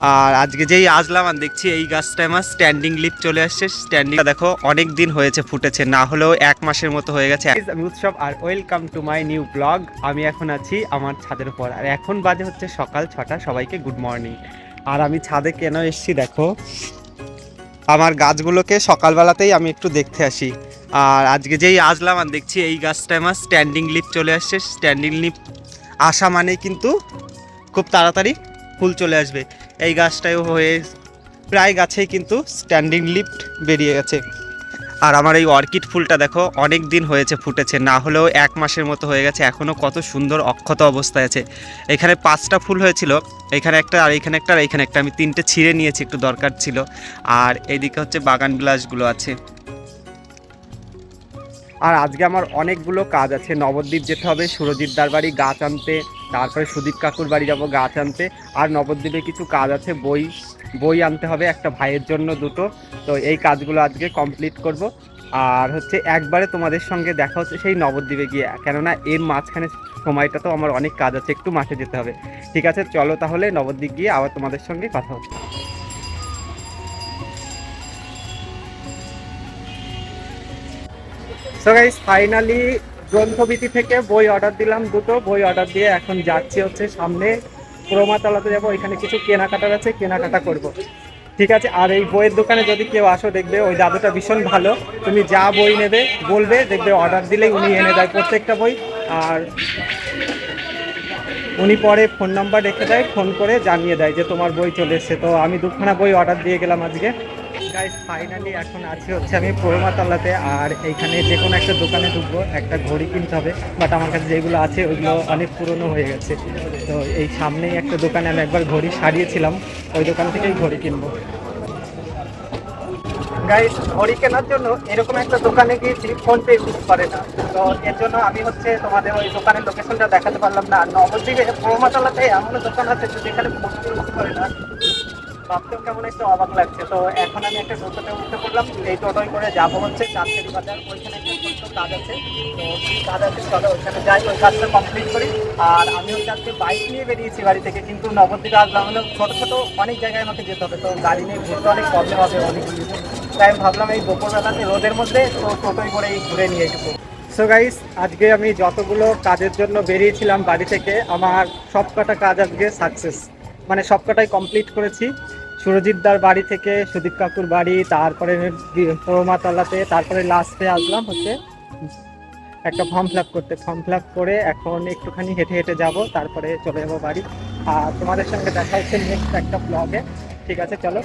আর আজকে যেই আসলাম আর দেখছি এই গাছটা আমার স্ট্যান্ডিং লিফ চলে আসছে। স্ট্যান্ডিং দেখো, অনেক দিন হয়েছে ফুটেছে, না হলেও এক মাসের মতো হয়ে গেছে। আমি উৎসব আর welcome to my new blog আমি এখন আছি আমার ছাদের উপর। আর এখন বাজে হচ্ছে সকাল ছটা, সবাইকে গুড মর্নিং আর আমি ছাদে কেন এসছি দেখো, আমার গাছগুলোকে সকালবেলাতেই আমি একটু দেখতে আসি। আর আজকে যেই আসলাম আর দেখছি এই গাছটা আমার স্ট্যান্ডিং লিপ চলে আসছে। স্ট্যান্ডিং লিপ আসা মানেই কিন্তু খুব তাড়াতাড়ি ফুল চলে আসবে। এই গাছটাও হয়ে প্রায় গাছেই কিন্তু স্ট্যান্ডিং লিফট বেরিয়ে গেছে। আর আমার এই অর্কিড ফুলটা দেখো, অনেক দিন হয়েছে ফুটেছে, না হলেও এক মাসের মতো হয়ে গেছে এখনও কত সুন্দর অক্ষত অবস্থায় আছে। এখানে পাঁচটা ফুল হয়েছিল, এখানে একটা আর এখানে একটা আর এখানে একটা, আমি তিনটে ছিঁড়ে নিয়েছি, একটু দরকার ছিল। আর এইদিকে হচ্ছে বাগান বিলাসগুলো আছে। আর আজকে আমার অনেকগুলো কাজ আছে। নবদ্বীপ যেতে হবে, সুরজিৎ দার বাড়ি গাছ আনতে, তারপরে সুদীপ কাকুর বাড়ি যাব গাছ আনতে। আর নবদ্বীপে কিছু কাজ আছে, বই বই আনতে হবে একটা ভাইয়ের জন্য দুটো। তো এই কাজগুলো আজকে কমপ্লিট করব। আর হচ্ছে একবারে তোমাদের সঙ্গে দেখা হচ্ছে সেই নবদ্বীপে গিয়ে। কেননা এর মাঝখানে সময়টা তো আমার অনেক কাজ আছে, একটু মাঠে যেতে হবে। ঠিক আছে, চলো তাহলে নবদ্বীপ গিয়ে আবার তোমাদের সঙ্গে কথা হচ্ছে। সো গাইস ফাইনালি গ্রন্থবিতি থেকে বই অর্ডার দিলাম দুটো। বই অর্ডার দিয়ে এখন যাচ্ছি হচ্ছে সামনে। ক্রোমাতলাতে যাব ওইখানে কিছু কেনাকাটার আছে, কেনাকাটা করব। ঠিক আছে, আর এই বইয়ের দোকানে যদি কেউ আসো, দেখবে ওই দাদুটা ভীষণ ভালো। তুমি যা বই নেবে, বলবে, দেখবে অর্ডার দিলেই উনি এনে দেয় প্রত্যেকটা বই। আর উনি পরে ফোন নাম্বার রেখে দেয় ফোন করে জানিয়ে দেয় যে তোমার বই চলে এসছে। তো আমি দুখানা বই অর্ডার দিয়ে গেলাম আজকে। গাইস ফাইনালি এখন আছি হচ্ছে আমি পোড়োমাতলাতে আর এইখানে যে কোনো একটা দোকানে ঢুকবো, একটা ঘড়ি কিনতে হবে বাট আমার কাছে যেগুলো আছে ওইগুলো অনেক পুরনো হয়ে গেছে। তো এই সামনেই একটা দোকানে আমি একবার ঘড়ি সারিয়েছিলাম, ওই দোকান থেকেই ঘড়ি কিনবো। গাইস ঘড়ি কেনার জন্য এরকম একটা দোকানে গিয়েছি ফোন পে ইউজ করে না। তো এর জন্য আমি হচ্ছে তোমাদের ওই দোকানের লোকেশনটা দেখাতে পারলাম না। নবদ্বীপে পোড়োমাতলাতে এমন দোকান আছে যেখানে ফোন পে ইউজ করে না। ভাবতেও কেমন একটু অবাক লাগছে। তো এখন আমি একটা টোটোতে উঠে পড়লাম, এই টোটোয় করে যাব হচ্ছে চাঁদকেরি বাজার, ওইখানে একটা কাজ আছে। তো কাজ আছে, চলো ওইখানে যাই, ওই কাজটা কমপ্লিট করি। আর আমি হচ্ছে আজকে বাইক নিয়ে বেরিয়েছি বাড়ি থেকে, কিন্তু নবদ্বীপে আসলাম হলে ছোটো ছোটো অনেক জায়গায় আমাকে যেতে হবে। তো গাড়ি নিয়ে ঘুরতে অনেক প্রবলেম হবে অনেকগুলি তাই আমি ভাবলাম এই দুপুরবেলাতে রোদের মধ্যে তো টোটোয় করে ঘুরে নিয়ে একটু সো গাইস আজকে আমি যতগুলো কাজের জন্য বেরিয়েছিলাম বাড়ি থেকে, আমার সব কটা কাজ আজকে সাকসেস মানে সবকটাই কমপ্লিট করেছি। সুরজিৎদার বাড়ি থেকে, সুদীপ কাকুর বাড়ি, তারপরে প্রমাতালাতে তারপরে লাস্টে আসলাম হচ্ছে একটা ফর্ম ফিল করতে। ফর্ম ফিল করে এখন একটুখানি হেঁটে হেঁটে যাব, তারপরে চলে যাব বাড়ি। আর তোমাদের সঙ্গে দেখা হচ্ছে নেক্সট একটা ব্লগে ঠিক আছে, চলো।